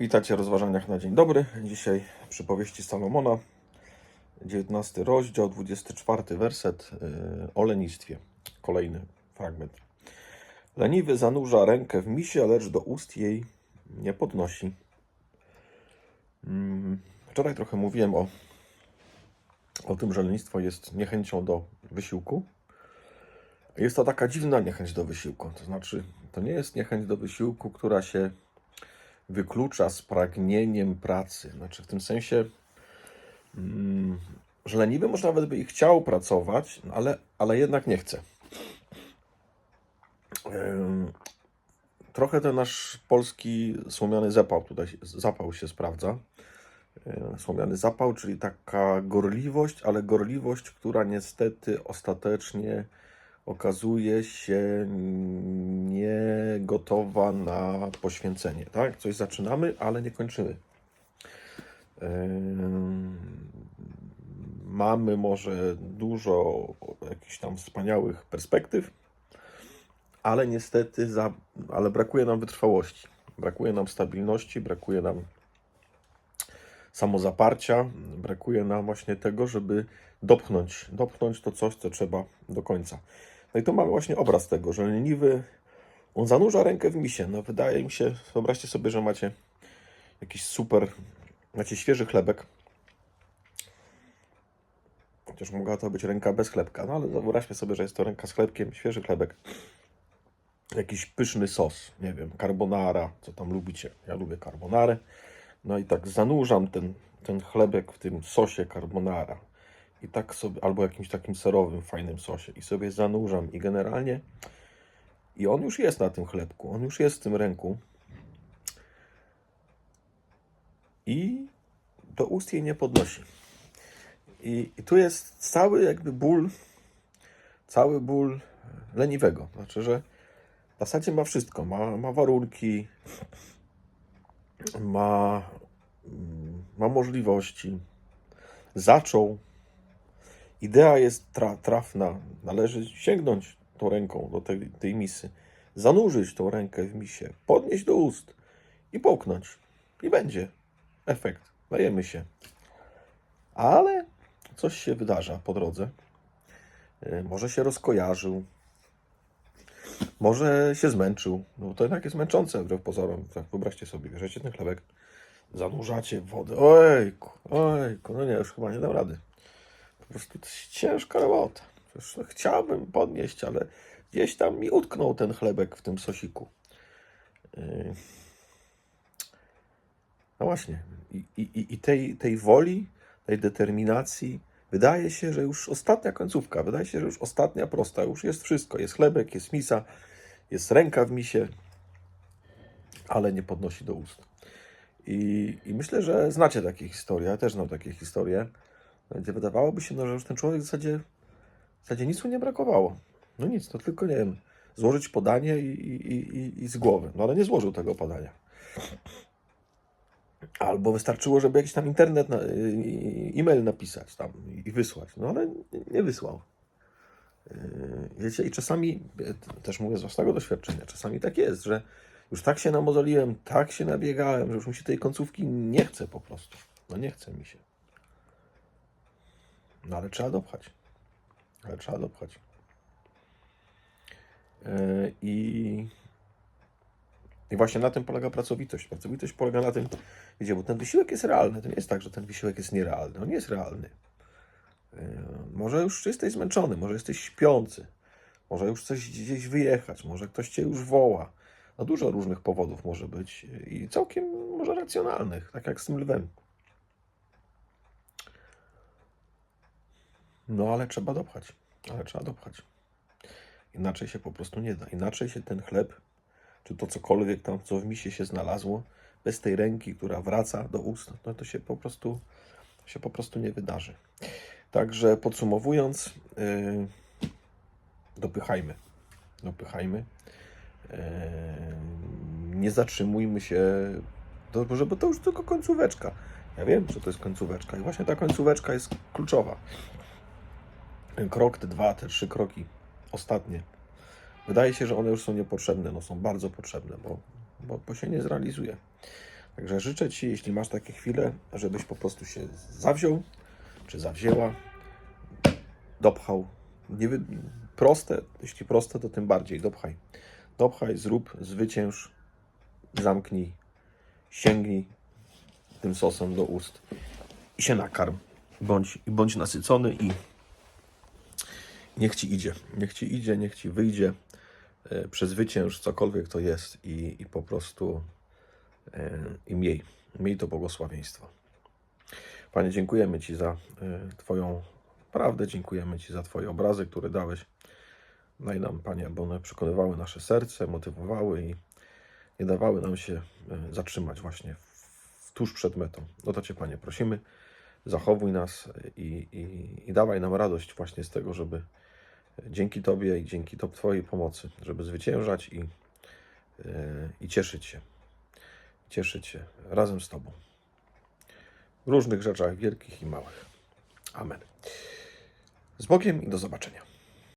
Witajcie w rozważaniach na dzień dobry. Dzisiaj przypowieści Salomona, 19 rozdział, 24 werset yy, o lenistwie. Kolejny fragment. Leniwy zanurza rękę w misie, lecz do ust jej nie podnosi. Mm, Wczoraj trochę mówiłem o, o tym, że lenistwo jest niechęcią do wysiłku. Jest to taka dziwna niechęć do wysiłku. To znaczy, to nie jest niechęć do wysiłku, która się wyklucza z pragnieniem pracy. Znaczy w tym sensie, mm, że leniwy może nawet by i chciał pracować, ale, ale jednak nie chce. Trochę ten nasz polski słomiany zapał tutaj zapał się sprawdza. Słomiany zapał, czyli taka gorliwość, ale gorliwość, która niestety ostatecznie okazuje się nie gotowa na poświęcenie. Tak? Coś zaczynamy, ale nie kończymy. Mamy może dużo jakichś tam wspaniałych perspektyw, ale niestety za, ale brakuje nam wytrwałości. Brakuje nam stabilności, brakuje nam samozaparcia, brakuje nam właśnie tego, żeby dopchnąć, dopchnąć to coś, co trzeba do końca. No i tu mamy właśnie obraz tego, że leniwy, on zanurza rękę w misie. No wydaje mi się, wyobraźcie sobie, że macie jakiś super, macie świeży chlebek. Chociaż mogła to być ręka bez chlebka, no ale wyobraźmy sobie, że jest to ręka z chlebkiem, świeży chlebek. Jakiś pyszny sos, nie wiem, carbonara, co tam lubicie. Ja lubię carbonarę. No i tak zanurzam ten, ten chlebek w tym sosie carbonara. I tak sobie, albo jakimś takim serowym, fajnym sosie. I sobie zanurzam. I generalnie, i on już jest na tym chlebku, on już jest w tym ręku. I do ust jej nie podnosi. I, I tu jest cały jakby ból, cały ból leniwego. Znaczy, że w zasadzie ma wszystko. Ma, ma warunki, ma, mm, ma możliwości. Zaczął. Idea jest tra, trafna. Należy sięgnąć tą ręką do tej, tej misy, zanurzyć tą rękę w misie, podnieść do ust i połknąć. I będzie efekt. Dajemy się. Ale coś się wydarza po drodze. E, Może się rozkojarzył, może się zmęczył. No to jednak jest męczące wbrew pozorom. Tak, wyobraźcie sobie, bierzecie ten chlebek, zanurzacie wodę. Ojku, ojku, no nie, już chyba nie dam rady. Prostu to jest ciężka robota. No, chciałbym podnieść, ale gdzieś tam mi utknął ten chlebek w tym sosiku. Yy. No właśnie. I, i, i tej, tej woli, tej determinacji wydaje się, że już ostatnia końcówka, wydaje się, że już ostatnia prosta, już jest wszystko. Jest chlebek, jest misa, jest ręka w misie, ale nie podnosi do ust. I, i myślę, że znacie takie historie, ja też znam takie historie, gdzie wydawałoby się, no, że już ten człowiek w zasadzie, w zasadzie nic mu nie brakowało. No nic, no tylko nie wiem, złożyć podanie i, i, i, i z głowy. No ale nie złożył tego podania. Albo wystarczyło, żeby jakiś tam internet, e-mail napisać tam i wysłać. No ale nie wysłał. Yy, Wiecie, i czasami, y, też mówię z własnego doświadczenia, czasami tak jest, że już tak się namozoliłem, tak się nabiegałem, że już mi się tej końcówki nie chce po prostu. No nie chce mi się. No ale trzeba dopchać. Ale trzeba dopchać. Yy, I i właśnie na tym polega pracowitość. Pracowitość polega na tym, wiecie, bo ten wysiłek jest realny. To nie jest tak, że ten wysiłek jest nierealny. On jest realny. Yy, Może już jesteś zmęczony, może jesteś śpiący, może już chcesz gdzieś wyjechać, może ktoś cię już woła. No dużo różnych powodów może być i całkiem może racjonalnych, tak jak z tym lwem. No ale trzeba dopchać, ale trzeba dopchać. Inaczej się po prostu nie da. Inaczej się ten chleb czy to cokolwiek tam, co w misie się znalazło, bez tej ręki, która wraca do ust, no to się po prostu, się po prostu nie wydarzy. Także podsumowując, yy, dopychajmy, dopychajmy, yy, nie zatrzymujmy się, może, bo to już tylko końcóweczka. Ja wiem, że to jest końcóweczka i właśnie ta końcóweczka jest kluczowa. Ten krok, te dwa, te trzy kroki ostatnie, Wydaje się, że one już są niepotrzebne, no są bardzo potrzebne, bo, bo, bo się nie zrealizuje. Także życzę Ci, jeśli masz takie chwile, żebyś po prostu się zawziął, czy zawzięła, dopchał. Nie. Proste, jeśli proste, to tym bardziej dopchaj. Dopchaj, zrób, zwycięż, zamknij, sięgnij tym sosem do ust i się nakarm. Bądź, bądź nasycony i niech Ci idzie. Niech Ci idzie, niech Ci wyjdzie. E, Przezwycięż cokolwiek to jest i, i po prostu e, i miej, miej to błogosławieństwo. Panie, dziękujemy Ci za e, Twoją prawdę, dziękujemy Ci za Twoje obrazy, które dałeś. Daj nam, Panie, aby one przekonywały nasze serce, motywowały i nie dawały nam się zatrzymać właśnie w, tuż przed metą. O to Cię, Panie, prosimy. Zachowuj nas i, i, i dawaj nam radość właśnie z tego, żeby dzięki Tobie i dzięki Twojej pomocy, żeby zwyciężać i, e, i cieszyć się. Cieszyć się razem z Tobą. W różnych rzeczach wielkich i małych. Amen. Z Bogiem i do zobaczenia.